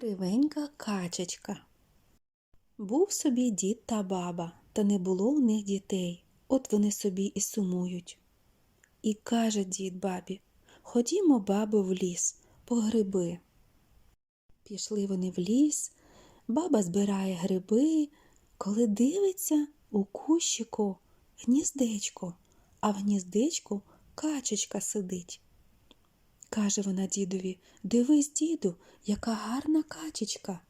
Кривенька качечка. Був собі дід та баба, та не було в них дітей. От вони собі і сумують. І каже дід бабі Ходімо, бабо, в ліс, по гриби. Пішли вони в ліс, баба збирає гриби, коли дивиться у кущику гніздечко, а в гніздечку качечка сидить. Каже вона дідові Дивись, діду, яка гарна качечка.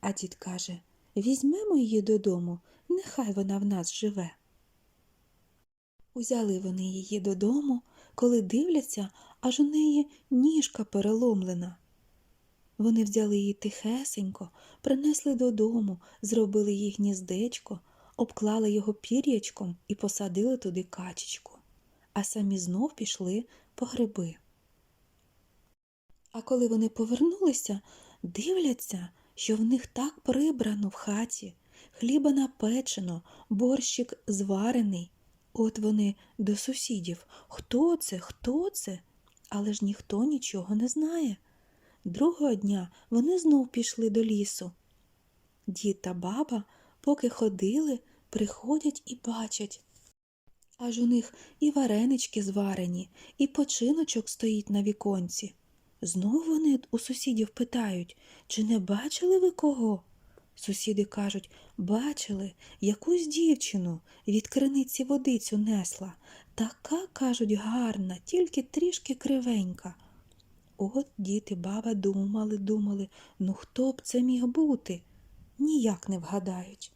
А дід каже Візьмемо її додому, нехай вона в нас живе. Узяли вони її додому, коли дивляться, аж у неї ніжка переломлена. Вони взяли її тихесенько, принесли додому, зробили їй гніздечко, обклали його пір'ячком і посадили туди качечку, а самі знов пішли по гриби. А коли вони повернулися, дивляться, що в них так прибрано в хаті, хліба напечено, борщик зварений. От вони до сусідів. Хто це? Хто це? Але ж ніхто нічого не знає. Другого дня вони знов пішли до лісу. Дід та баба, поки ходили, приходять і бачать. Аж у них і варенички зварені, і починочок стоїть на віконці. Знов вони у сусідів питають, чи не бачили ви кого? Сусіди кажуть, бачили, якусь дівчину від криниці водицю несла. Така, кажуть, гарна, тільки трішки кривенька. От дід і баба думали, думали, ну хто б це міг бути? Ніяк не вгадають.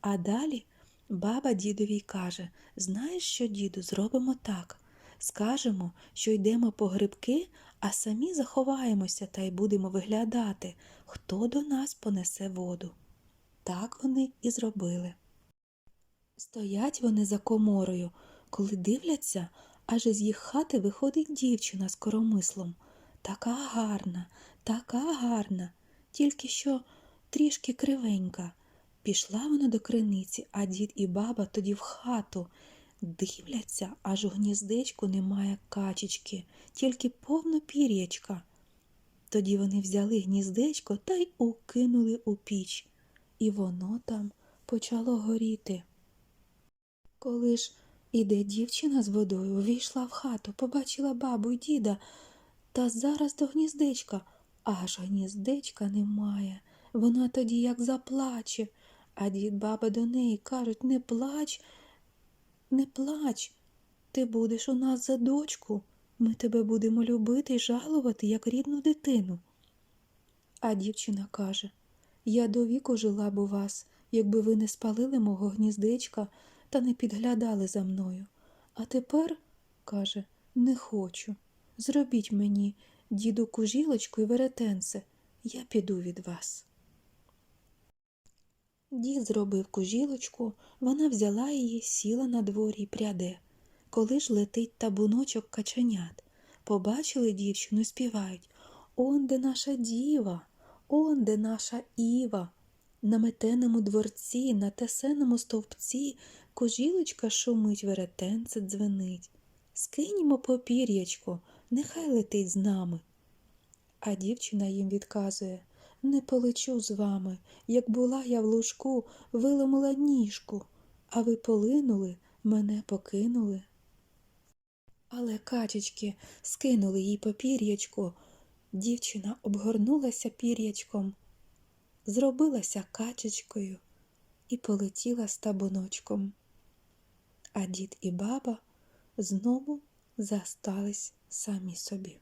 А далі баба дідові й каже Знаєш що, діду, зробимо так. Скажемо, що йдемо по грибки, а самі заховаємося та й будемо виглядати, хто до нас понесе воду. Так вони і зробили. Стоять вони за коморою, коли дивляться, аж із їх хати виходить дівчина з коромислом. Така гарна, така гарна, тільки що трішки кривенька. Пішла вона до криниці, а дід і баба тоді в хату. Дивляться, аж у гніздечку немає качечки, тільки повно пір'ячка. Тоді вони взяли гніздечко та й укинули у піч, і воно там почало горіти. Коли ж іде дівчина з водою, увійшла в хату, побачила бабу й діда, та зараз до гніздечка, аж гніздечка немає. Вона тоді як заплаче, а дід баба до неї кажуть не плач. Не плач, ти будеш у нас за дочку. Ми тебе будемо любити й жалувати, як рідну дитину. А дівчина каже Я до віку жила б у вас, якби ви не спалили мого гніздечка та не підглядали за мною. А тепер, каже, не хочу. Зробіть мені, діду, кужілочку і веретенце, я піду від вас. Дід зробив кужілочку, вона взяла її, сіла на дворі й пряде. Коли ж летить табуночок каченят, побачили дівчину, співають Он де наша діва, он де наша Іва. На метеному дворці, на тесеному стовпці кужілочка шумить, веретенце дзвенить. Скиньмо попір'ячко, нехай летить з нами. А дівчина їм відказує не полечу з вами. Як була я в лужку, виломила ніжку, а ви полинули, мене покинули. Але качечки скинули їй попір'ячко. Дівчина обгорнулася пір'ячком, зробилася качечкою і полетіла з табуночком. А дід і баба знову застались самі собі.